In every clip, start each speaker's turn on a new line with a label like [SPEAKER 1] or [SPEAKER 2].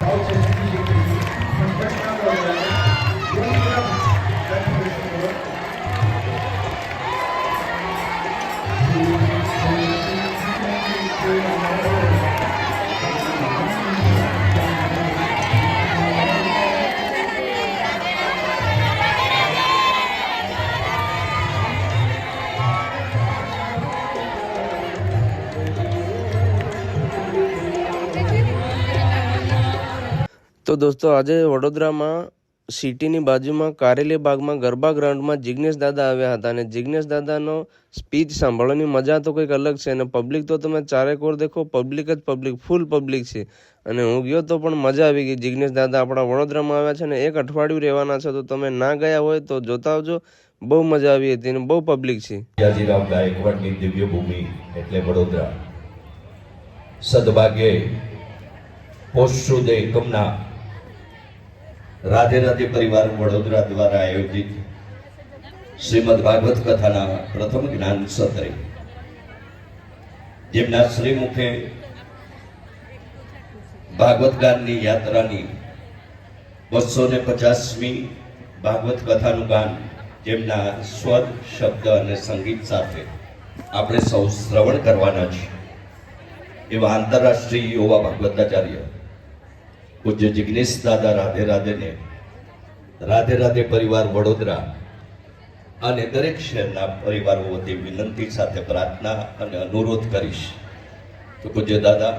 [SPEAKER 1] Thank you. તો દોસ્તો, આજે વડોદરામાં સિટીની બાજુમાં કારેલી બાગમાં ગરબા ગ્રાઉન્ડમાં જિજ્ઞેશ દાદા આવ્યા હતા અને જિજ્ઞેશ દાદાનો સ્પીચ સાંભળવાની મજા તો કંઈક અલગ છે અને પબ્લિક તો તમે ચારેક ઓર દેખો, પબ્લિક જ પબ્લિક, ફૂલ પબ્લિક છે. અને હું ગયો તો પણ મજા આવી ગઈ. જિજ્ઞેશ દાદા આપણા વડોદરામાં આવ્યા છે ને એક અઠવાડિયું રહેવાના છે, તો તમે ના ગયા હોય તો જોતા આવજો. બહુ મજા આવી હતી અને બહુ પબ્લિક છે.
[SPEAKER 2] એટલે વડોદરા. સદભાગ્યે પોષુદ એકમના રાધે રાધે પરિવાર વડોદરા દ્વારા આયોજિત શ્રીમદ ભાગવત કથાના પ્રથમ જ્ઞાન સત્રે. જેમના શ્રીમુખે ભાગવત ગાનની યાત્રાની બસો ને પચાસમી ભાગવત કથાનું ગાન જેમના સ્વર, શબ્દ અને સંગીત સાથે આપણે સૌ શ્રવણ કરવાના છીએ. એવા આંતરરાષ્ટ્રીય યુવા ભાગવતાચાર્ય પૂજ્ય જિગ્નેશ દાદા રાધે રાધેને, રાધે રાધે પરિવાર વડોદરા અને દરેક શહેરના પરિવારો વતી વિનંતી સાથે પ્રાર્થના અને અનુરોધ કરીશ તો પૂજ્ય દાદા,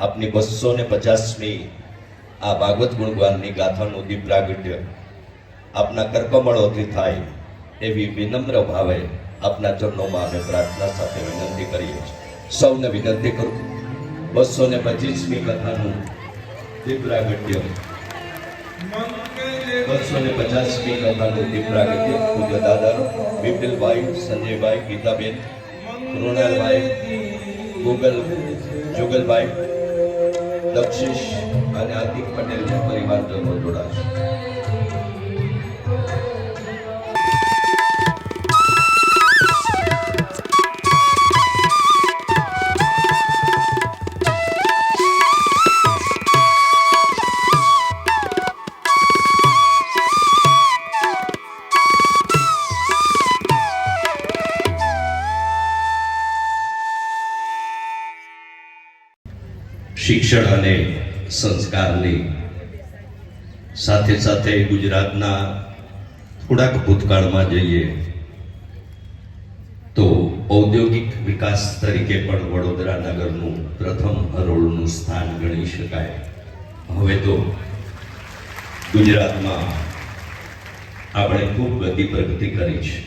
[SPEAKER 2] આપની બસો ને પચાસમી આ ભાગવત ગુણગાનની ગાથાનું દીપ પ્રાગટ્ય આપના કરકમળોથી થાય એવી વિનમ્ર ભાવે આપના ચરણોમાં અમે પ્રાર્થના સાથે વિનંતી કરીએ સૌને વિનંતી કરું બસો ને પચીસમી કથાનું દીપ પ્રાગટ્ય બસો ને પચાસમી કથાનું દીપ પ્રાગટ્ય પૂજ્ય દાદા બિપિલભાઈ સંજયભાઈ ગીતાબેન કૃણાલભાઈ ગુગલ જુગલભાઈ દક્ષિશ અને હાર્દિક પટેલ પરિવારજનો જોડાશે શિક્ષણ અને સંસ્કારની સાથે સાથે ગુજરાતના થોડાક ભૂતકાળમાં જઈએ તો ઔદ્યોગિક વિકાસ તરીકે પણ વડોદરા નગરનું પ્રથમ હરોળનું સ્થાન ગણી શકાય. હવે તો ગુજરાતમાં આપણે ખૂબ ગતિ પ્રગતિ કરી છે.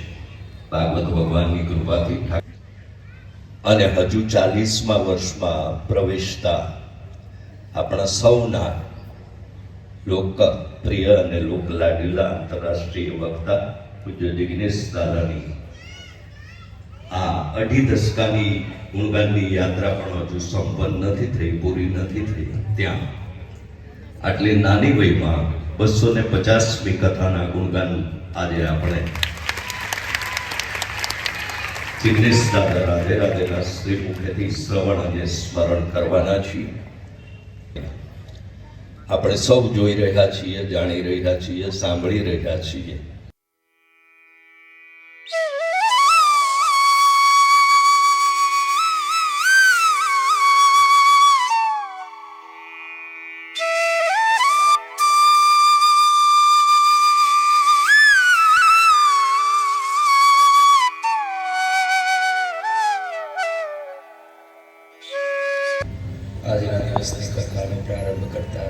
[SPEAKER 2] ભાગવત ભગવાનની કૃપાથી અને હજુ ચાલીસમા વર્ષમાં પ્રવેશતા આપણા સૌના લોકપ્રિય અને લોકલાડીલા આંતરરાષ્ટ્રીય વક્તા પૂજ્ય જિગ્નેશ દાદાની આ અઢી દશકાની ગુણગાનની યાત્રા પણ હજુ સંપન્ન નથી થઈ, પૂરી નથી થઈ. ત્યાં આટલી નાની વયમાં બસો ને પચાસમી કથાના ગુણગાન આજે આપણે જિગ્નેશ દાદા રાધે રાધેના શ્રી મુખેથી શ્રવણ અને સ્મરણ કરવાના છીએ. આપણે સૌ જોઈ રહ્યા છીએ જાણી રહ્યા છીએ સાંભળી રહ્યા છીએ.
[SPEAKER 3] આજના દિવસની કથાનો પ્રારંભ કરતા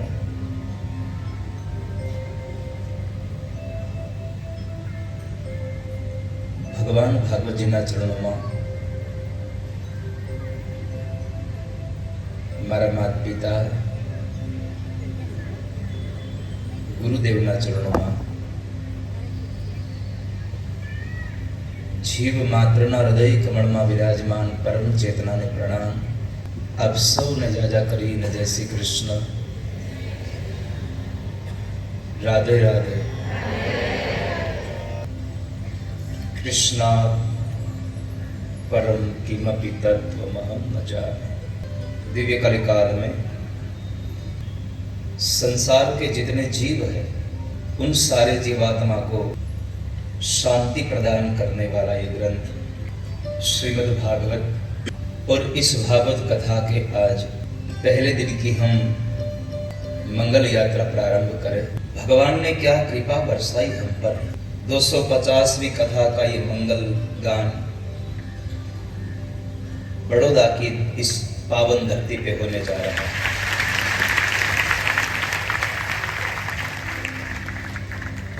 [SPEAKER 3] ભગવાન ભાગવતજીના ચરણોમાં મારા માતા પિતા ગુરુદેવના ચરણોમાં જીવ માત્રના હૃદય કમળમાં વિરાજમાન પરમ ચેતનાને પ્રણામ આપ સૌને જાજા કરીને જય શ્રી કૃષ્ણ રાધે રાધે कृष्णा परम किमपि तत्वमहं न जाने दिव्य कलिकाल में संसार के जितने जीव हैं उन सारे जीवात्मा को शांति प्रदान करने वाला ये ग्रंथ श्रीमद् भागवत और इस भागवत कथा के आज पहले दिन की हम मंगल यात्रा प्रारंभ करें। भगवान ने क्या कृपा बरसाई हम पर? 250वीं कथा का ये मंगल गान बड़ौदा की इस पावन धरती पे होने जा रहा है।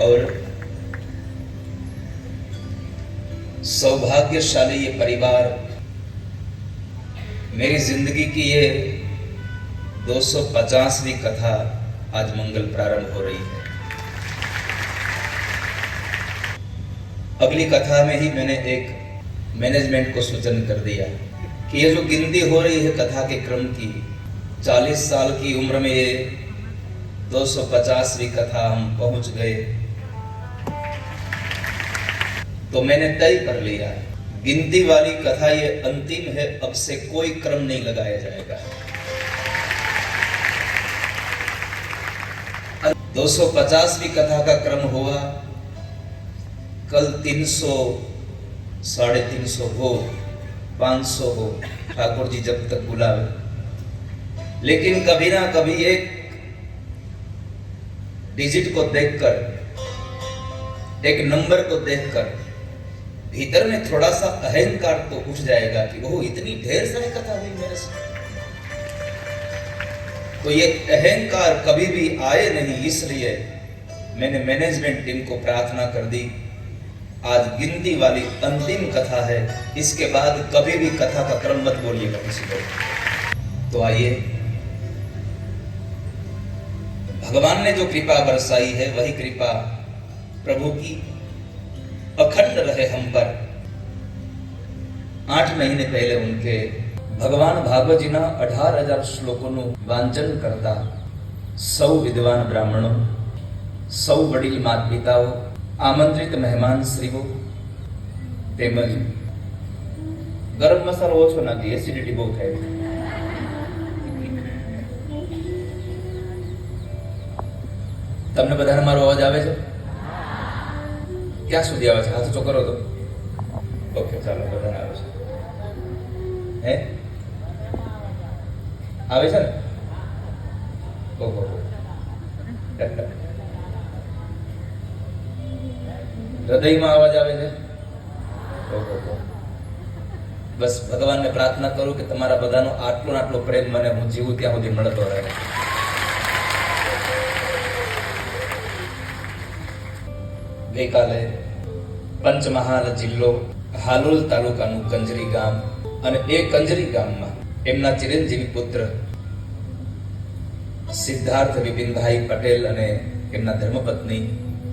[SPEAKER 3] और सौभाग्यशाली ये परिवार मेरी ज़िंदगी की ये 250वीं कथा आज मंगल प्रारंभ हो रही है। अगली कथा में ही मैंने एक मैनेजमेंट को सूचन कर दिया कि ये जो गिनती हो रही है कथा के क्रम की 40 साल की उम्र में ये 250वीं कथा हम पहुँच गए। तो मैंने तय कर लिया गिनती वाली कथा ये अंतिम है, अब से कोई क्रम नहीं लगाया जाएगा। 250वीं कथा का क्रम हुआ, कल 300 साढ़े तीन सौ हो 500 हो, ठाकुर जी जब तक बुलावे। लेकिन कभी ना कभी एक डिजिट को देखकर, एक नंबर को देखकर भीतर में थोड़ा सा अहंकार तो उठ जाएगा कि वो इतनी ढेर सारी कथा हुई मेरे से तो ये अहंकार कभी भी आए नहीं, इसलिए मैंने मैनेजमेंट टीम को प्रार्थना कर दी। आज गिनती वाली अंतिम कथा है, इसके बाद कभी भी कथा का क्रम मत बोलिएगा किसी को। तो आइए, भगवान ने जो कृपा बरसाई है, वही कृपा प्रभु की अखंड रहे हम पर આઠ મહિને પહેલે ઉનકે ભગવાન ભાગવતજીના અઢાર હજાર શ્લોકોનું વાંચન કરતા સૌ વિદ્વાન બ્રાહ્મણો સૌ વડીલ માત પિતાઓ આમંત્રિત મહેમાન શ્રીઓ તેમજ ગરમ મસાલો ઓછો નાખી એસિડિટી બહુ થાય તમને બધાને મારો અવાજ આવે છે ક્યાં સુધી આવે છે? હાથ તો કરો તો. ઓકે, ચાલો, બધાને આવે છે. હે? આવે છે ને? ઓહો હૃદયમાં અવાજ આવે છે? ઓહો બસ ભગવાનને પ્રાર્થના કરું કે તમારા બધાનો આટલો આટલો પ્રેમ મને હું જીવું ત્યાં સુધી મળતો રહે. ગઈકાલે પંચમહાલ જિલ્લો હાલોલ તાલુકાનું કંજરી ગામ અને એ કંજરી ગામમાં એમના ચિરંજીવી પુત્ર સિદ્ધાર્થ વિપિનભાઈ પટેલ અને એમના ધર્મપત્ની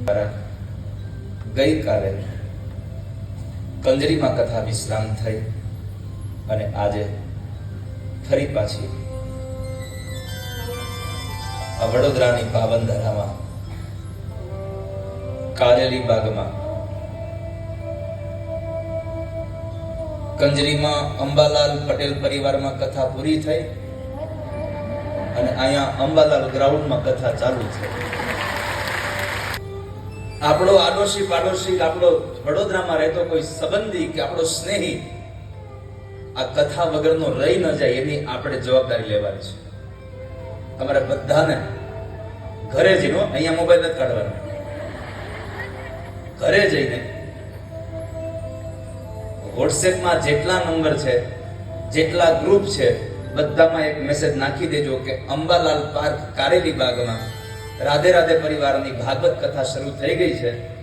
[SPEAKER 3] દ્વારા ગઈકાલે કંજરીમાં કથા વિશ્રામ થઈ અને આજે ફરી પાછી વડોદરાની પાવન કાલેલી કારેલી બાગમાં કંજરીમાં અંબાલાલ પટેલ પરિવારમાં કથા પૂરી થઈ અને અહીંયા અંબાલાલ ગ્રાઉન્ડમાં કથા ચાલુ છે આપણો આડોશી પાડોશી આપણો વડોદરામાં રહેતો કોઈ સંબંધી કે આપણો સ્નેહી આ કથા વગરનો રહી ન જાય એની આપણે જવાબદારી લેવાની છે. તમારે બધાને ઘરે જઈને અહીંયા મોબાઈલ નથી કાઢવાનો. ઘરે જઈને વોટ્સએપમાં જેટલા નંબર છે, જેટલા ગ્રુપ છે, બધામાં એક મેસેજ નાખી દેજો કે અંબાલાલ પાર્ક કારેલી બાગમાં રાધે રાધે પરિવારની ભાગવત કથા શરૂ થઈ ગઈ છે.